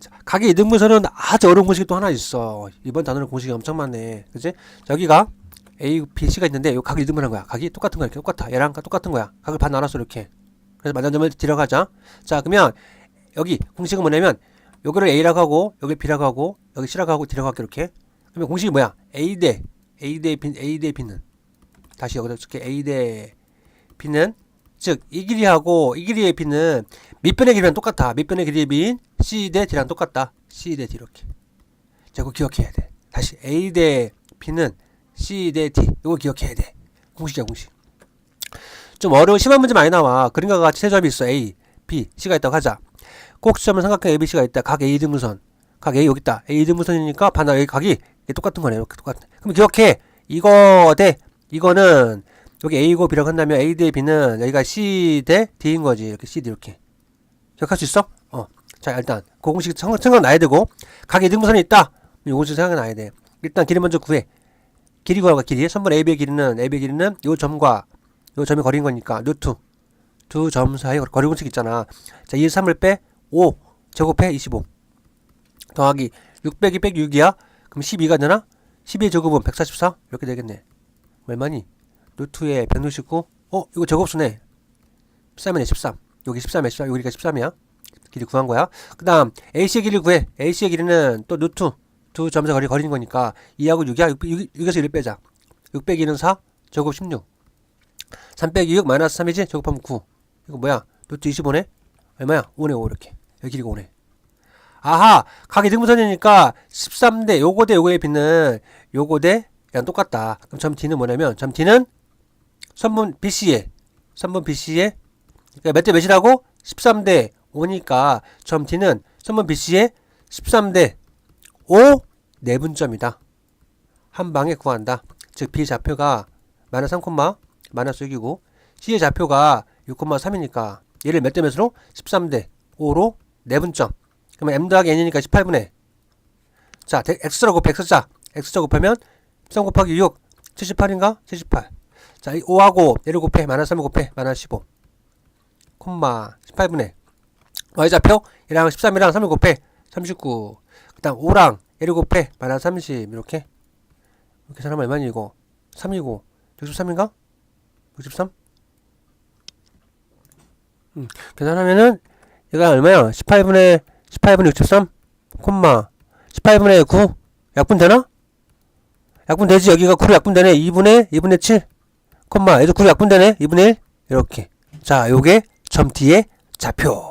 자, 각의 이등분선은 아주 어려운 공식이 또 하나 있어. 이번 단어는 공식이 엄청 많네. 자, 여기가 A, B, C가 있는데 요 각이 이등분한 거야. 각이 똑같은 거야. 이렇게 똑같아. 얘랑 똑같은 거야. 각을 반 나눴어 이렇게. 그래서 만장점을 들어가자. 자, 그러면 여기 공식은 뭐냐면 여기를 A라고 하고 여기 B라고 하고 여기 C라고 하고 D라고 할게 이렇게. 그러면 공식이 뭐야? A 대 A 대 B, A 대 B는 다시 여기다 쓸게 A 대 B는 즉 이 길이하고 이 길이의 B는 밑변의 길이랑 똑같아. 밑변의 길이의 B인 C 대 D랑 똑같다. C 대 D 이렇게. 자, 이거 기억해야 돼. 다시 A 대 B는 C 대 D. 이거 기억해야 돼. 공식이야, 공식. 좀 어려운 심한 문제 많이 나와. 그림과 같이 세 점이 있어. A, B, C가 있다고 하자. 꼭 시점을 삼각형 A, B, C가 있다. 각 A 등분선. 각 A 여기 있다. A 등분선이니까 반나 여기 각이 똑같은 거네. 이렇게 똑같네. 그럼 기억해. 이거 대 이거는 여기 A고 B라고 한다면 A 대 B는 여기가 C 대 D인 거지. 이렇게 C, D 이렇게. 기억할 수 있어? 어. 자, 일단 그 공식 생각, 생각나야 되고 각 이등분선이 있다. 이 공식 생각나야 돼. 일단 길이 먼저 구해. 길이 구하고 길이. 선분 AB의 길이는 AB의 길이는 요 점과 요 점이 거리인 거니까 루트 두 점 사이 거리 공식 있잖아. 자, 2, 3을 빼 5 제곱해 25 더하기 6 빼기 빼기 6이야. 그럼 12가 되나? 12의 제곱은 144 이렇게 되겠네. 얼마니? 루트에 169 어? 이거 제곱수네. 13이네 13 여기 13이야 13 여기가 13이야. 길이 구한 거야. 그 다음 AC의 길이 구해. AC의 길이는 또 루트 두 점에서 거리 거리는 거니까 2하고 6이야. 6, 6, 에서 1을 빼자. 6 빼기 2는 4 제곱 16 3 빼기 6 마이너스 3이지? 제곱하면 9 이거 뭐야? 루트 25네? 얼마야? 5네 5 이렇게 여기 길이가 5네 아하 각이 등분선이니까 13대 요거 대 요거의 비는 요거 대 그냥 똑같다 그럼 점 D는 뭐냐면 점 D는 선분 BC에 선분 BC에 그러니까 몇 대 몇이라고? 13대 5니까 점 D는 선분 BC에 13대 5 내분점이다 한 방에 구한다 즉 B 좌표가 마이너스 3, 마이너스 6이고 C의 좌표가 6,3이니까 얘를 몇 대 몇으로? 13대 5로 내분점 그러면 M 더하기 N이니까 18분의 자 대- X라고 100 쓰자 X자 곱하면 13 곱하기 6 78인가? 78 자, 이 5하고 얘를 곱해 마이너스 3을 곱해 마이너스 15 콤마 18분의 Y좌표 얘랑 13이랑 3을 곱해 39 그 다음 5랑 얘를 곱해 마이너스 30 이렇게. 이렇게 사람 얼마니 이거 3이고. 63인가? 63? 음, 계산하면은 얘가 얼마야? 18분의 18분의 63 콤마. 18분의 9 약분 되나? 약분 되지? 여기가 9로 약분 되네. 2분의 2분의 7 콤마 얘도 9로 약분 되네 2분의 1 이렇게. 자 요게 점 D의 좌표